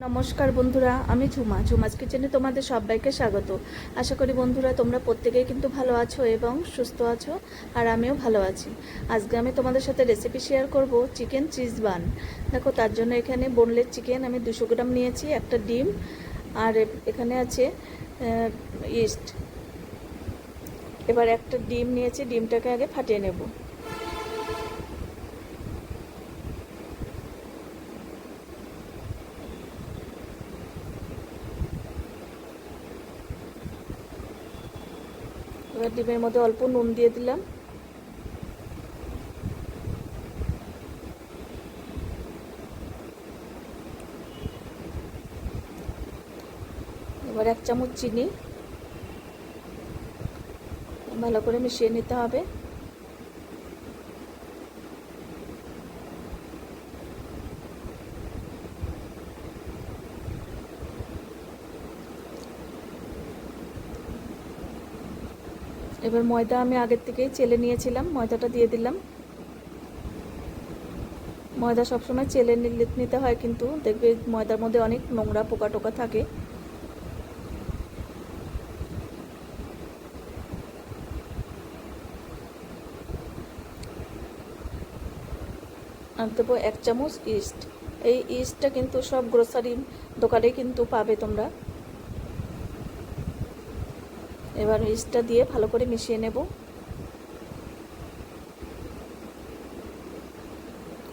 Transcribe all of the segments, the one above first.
নমস্কার বন্ধুরা, আমি ঝুমা। ঝুমাস কিচেনে তোমাদের সবাইকে স্বাগত। আশা করি বন্ধুরা, তোমরা প্রত্যেকেই কিন্তু ভালো আছো এবং সুস্থ আছো, আর আমিও ভালো আছি। আজকে আমি তোমাদের সাথে রেসিপি শেয়ার করব চিকেন চিজ বান দেখো, তার জন্য এখানে বোনলেস চিকেন আমি দুশো গ্রাম নিয়েছি, একটা ডিম, আর এখানে আছে ইস্ট এবার একটা ডিম নিয়েছি, ডিমটাকে আগে ফাটিয়ে নেব। এবার ডিমের মধ্যে অল্প নুন দিয়ে দিলাম। এবার এক চামচ চিনি। ভালো করে মিশিয়ে নিতে হবে। এবার ময়দা আমি আগের থেকেই চেলে নিয়েছিলাম, ময়দাটা দিয়ে দিলাম। ময়দা সবসময় চেলে নিতে হয় কিন্তু দেখবে ময়দার মধ্যে অনেক নোংরা পোকা টোকা থাকে। আর দেবো এক চামচ ইস্ট। এই ইস্টটা কিন্তু সব গ্রোসারি দোকানে কিন্তু পাবে তোমরা। এবার ইস্টটা দিয়ে ভালো করে মিশিয়ে নেব।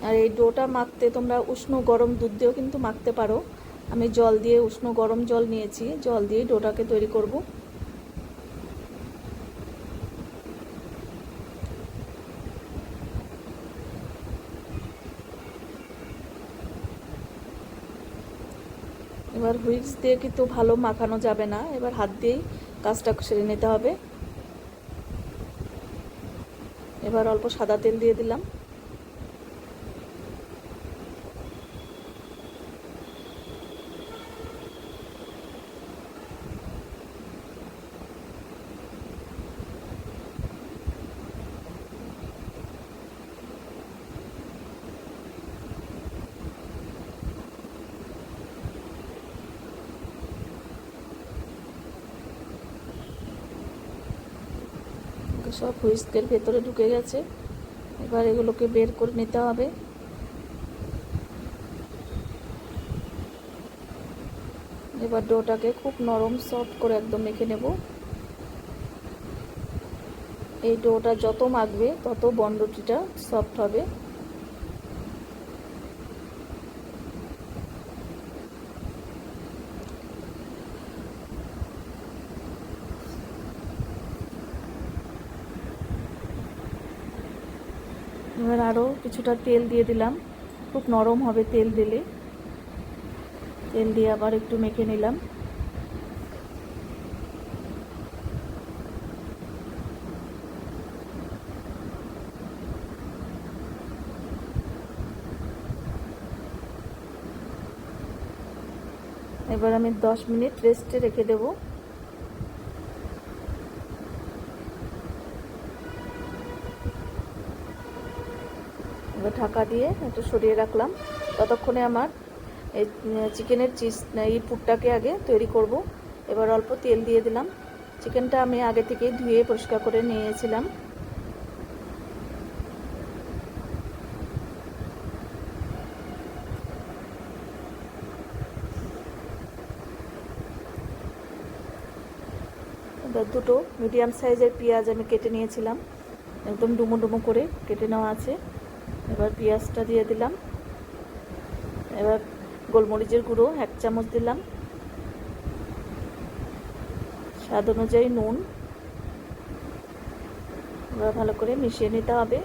আর এই ডোটা মাখতে তোমরা উষ্ণ গরম দুধ দিয়েও কিন্তু মাখতে পারো। আমি জল দিয়ে উষ্ণ গরম জল নিয়েছি, জল দিয়ে ডোটাকে তৈরি করব। এবার হুইক্স দিয়ে কিন্তু ভালো মাখানো যাবে না, এবার হাত দিয়েই কাজটা সেরে নিতে হবে। এবার অল্প সাদা তেল দিয়ে দিলাম। সব হুইস্কের ভেতরে ঢুকে গেছে। এবার এগুলোকে বের করে নিতে হবে। এবার ডোটাকে খুব নরম, সফট করে একদম মেখে নেব। এই ডোটা যত মাখবে, তত বন্ডটিটা সফট হবে। এবার আরও কিছুটা তেল দিয়ে দিলাম। খুব নরম হবে তেল দিলে। তেল দিয়ে আবার একটু মেখে নিলাম। এবার আমি দশ মিনিট রেস্টে রেখে দেবো এবার ঢাকা দিয়ে একটু সরিয়ে রাখলাম। ততক্ষণে আমার চিকেনের চিজ, এই পুরটাকে আগে তৈরি করব। এবার অল্প তেল দিয়ে দিলাম। চিকেনটা আমি আগে থেকেই ধুয়ে পরিষ্কার করে নিয়েছিলাম। দুটো মিডিয়াম সাইজের পেঁয়াজ আমি কেটে নিয়েছিলাম। একদম ডুমো ডুমো করে কেটে নেওয়া আছে। এবার পেঁয়াজটা দিয়ে দিলাম। এবার গোলমরিচের গুঁড়ো এক চামচ দিলাম। স্বাদ অনুযায়ী নুন। এবার ভালো করে মিশিয়ে নিতে হবে।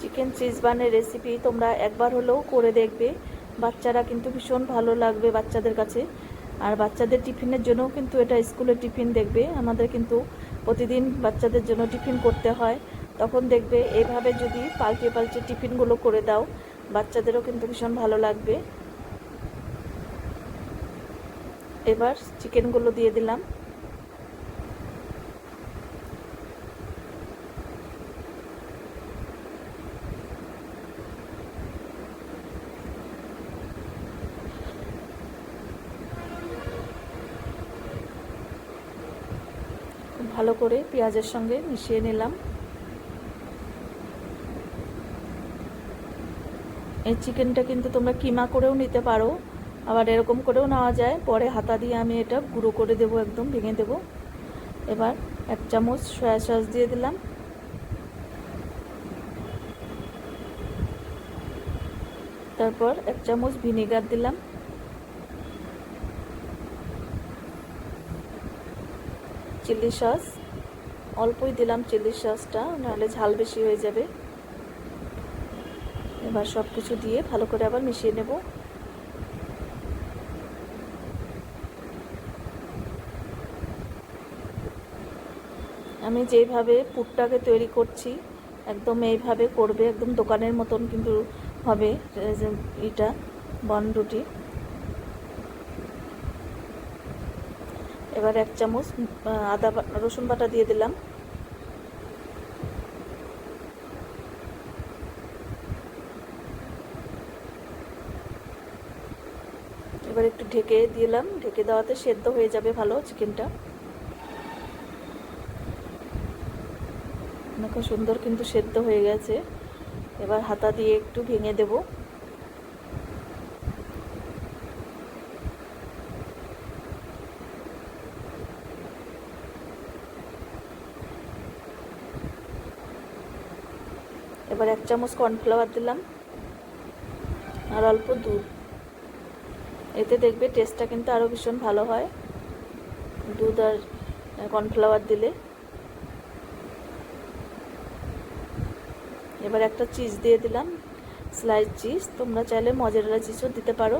চিকেন চিজ বানের রেসিপি তোমরা একবার হলেও করে দেখবে। বাচ্চারা কিন্তু ভীষণ ভালো লাগবে বাচ্চাদের কাছে। আর বাচ্চাদের টিফিনের জন্যও কিন্তু এটা স্কুলে টিফিন দেখবে। আমাদের কিন্তু প্রতিদিন বাচ্চাদের জন্য টিফিন করতে হয়। তখন দেখবে এইভাবে যদি পাল্টে পাল্টে টিফিনগুলো করে দাও, বাচ্চাদেরও কিন্তু ভীষণ ভালো লাগবে। এবার চিকেনগুলো দিয়ে দিলাম। ভালো করে পেঁয়াজের সঙ্গে মিশিয়ে নিলাম। এই চিকেনটা কিন্তু তোমরা কিমা করেও নিতে পারো, আবার এরকম করেও নেওয়া যায়। পরে হাতা দিয়ে আমি এটা গুঁড়ো করে দেবো, একদম ভেঙে দেবো। এবার এক চামচ সয়া সস দিয়ে দিলাম। তারপর এক চামচ ভিনেগার দিলাম। Chilli sauce. অল্পই দিলাম চিলি সসটা, নাহলে ঝাল বেশি হয়ে যাবে। এবার সব কিছু দিয়ে ভালো করে আবার মিশিয়ে নেব। আমি যেইভাবে পুরটাকে তৈরি করছি, একদম এইভাবে করবে, একদম দোকানের মতন কিন্তু হবে এটা, বন রুটি। এবার এক চামচ আদা রসুন বাটা দিয়ে দিলাম। এবার একটু ঢেকে দিলাম। ঢেকে দেওয়াতে সেদ্ধ হয়ে যাবে ভালো চিকেনটা। দেখো সুন্দর কিন্তু সেদ্ধ হয়ে গেছে। এবার হাতা দিয়ে একটু ভেঙে দেব। এবার এক চামচ কর্নফ্লাওয়ার দিলাম, আর অল্প দুধ। এতে দেখবে টেস্টটা কিন্তু আরও ভীষণ ভালো হয়। দুধ আর কর্নফ্লাওয়ার দিলে। এবার একটা চিজ দিয়ে দিলাম স্লাইস চিজ তোমরা চাইলে মজারেলা চিজও দিতে পারো।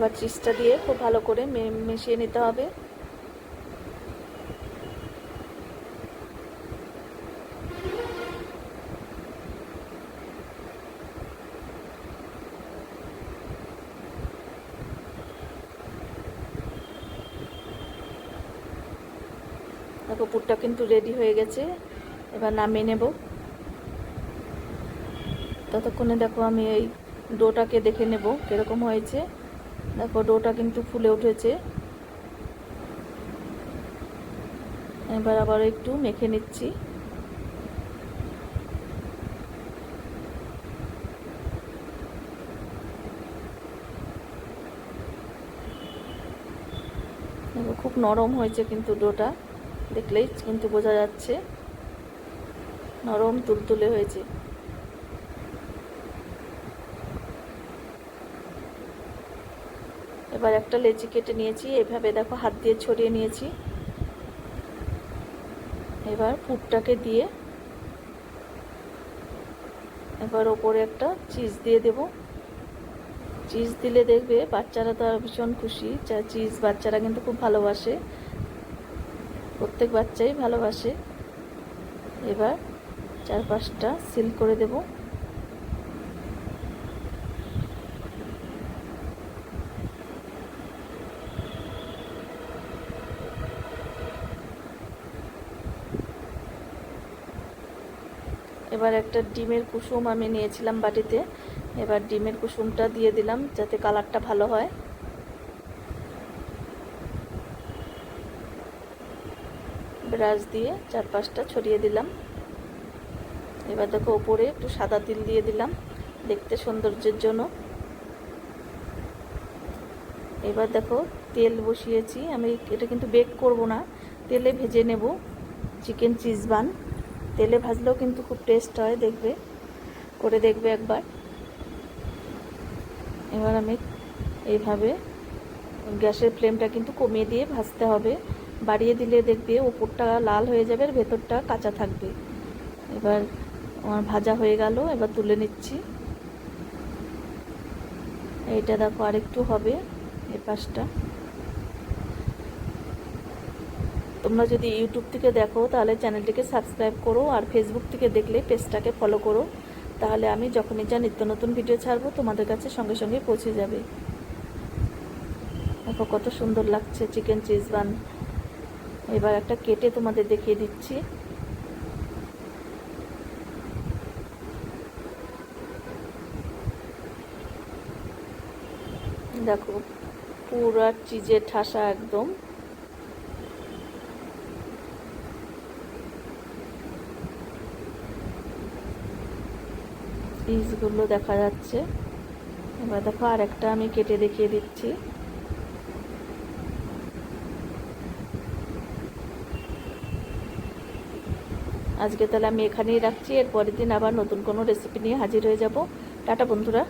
এবার চিজটা দিয়ে খুব ভালো করে মিশিয়ে নিতে হবে। দেখো, পুরটা কিন্তু রেডি হয়ে গেছে। এবার নামিয়ে নেব। ততক্ষণে দেখো আমি এই ডোটাকে দেখে নেব, কীরকম হয়েছে। দেখো ডোটা কিন্তু ফুলে উঠেছে। এবার আবার একটু মেখে নিচ্ছি। খুব নরম হয়েছে কিন্তু ডোটা। দেখলেই কিন্তু বোঝা যাচ্ছে। নরম তুলতুলে হয়েছে। এবার একটা লেচি কেটে নিয়েছি, এভাবে দেখো হাত দিয়ে ছড়িয়ে নিয়েছি। এবার পুরটাকে দিয়ে এবার ওপরে একটা চিজ দিয়ে দেব। চিজ দিলে দেখবে বাচ্চারা তো ভীষণ খুশি। চিজ বাচ্চারা কিন্তু খুব ভালোবাসে। প্রত্যেক বাচ্চাই ভালোবাসে। এবার চারপাশটা সিল করে দেব। এবার একটা ডিমের কুসুম আমি নিয়েছিলাম বাটিতে। এবার ডিমের কুসুমটা দিয়ে দিলাম যাতে কালারটা ভালো হয়। ব্রাশ দিয়ে চারপাশটা ছড়িয়ে দিলাম। এবার দেখো ওপরে একটু সাদা তিল দিয়ে দিলাম, দেখতে সৌন্দর্যের জন্য। এবার দেখো তেল বসিয়েছি, আমি এটা কিন্তু বেক করব না, তেলে ভেজে নেব, চিকেন চিজ বান তেলে ভাজলেও কিন্তু খুব টেস্ট হয়, দেখবে। করে দেখবে একবার। এবার আমি এইভাবে গ্যাসের ফ্লেমটা কিন্তু কমিয়ে দিয়ে ভাজতে হবে। বাড়িয়ে দিলে দেখবে ওপরটা লাল হয়ে যাবে আর ভেতরটা কাঁচা থাকবে। এবার আমার ভাজা হয়ে গেল, এবার তুলে নিচ্ছি। এইটা দেখো আরেকটু হবে এই পাশটা। তোমরা যদি ইউটিউব থেকে দেখো, তাহলে চ্যানেলটিকে সাবস্ক্রাইব করো আর ফেসবুক থেকে দেখলে পেজটাকে ফলো করো। তাহলে আমি যখনই যা নিত্য নতুন ভিডিও ছাড়বো, তোমাদের কাছে সঙ্গে সঙ্গে পৌঁছে যাবে। দেখো কত সুন্দর লাগছে চিকেন চিজ বান এবার একটা কেটে তোমাদের দেখিয়ে দিচ্ছি। দেখো পুরা চিজে ঠাসা একদম। পিসগুলো দেখা যাচ্ছে। এবার দেখো আর একটা আমি কেটে দেখিয়ে দিচ্ছি। আজকে তাহলে আমি এখানেই রাখছি, এরপরের দিন আবার নতুন কোনো রেসিপি নিয়ে হাজির হয়ে যাব। টাটা বন্ধুরা।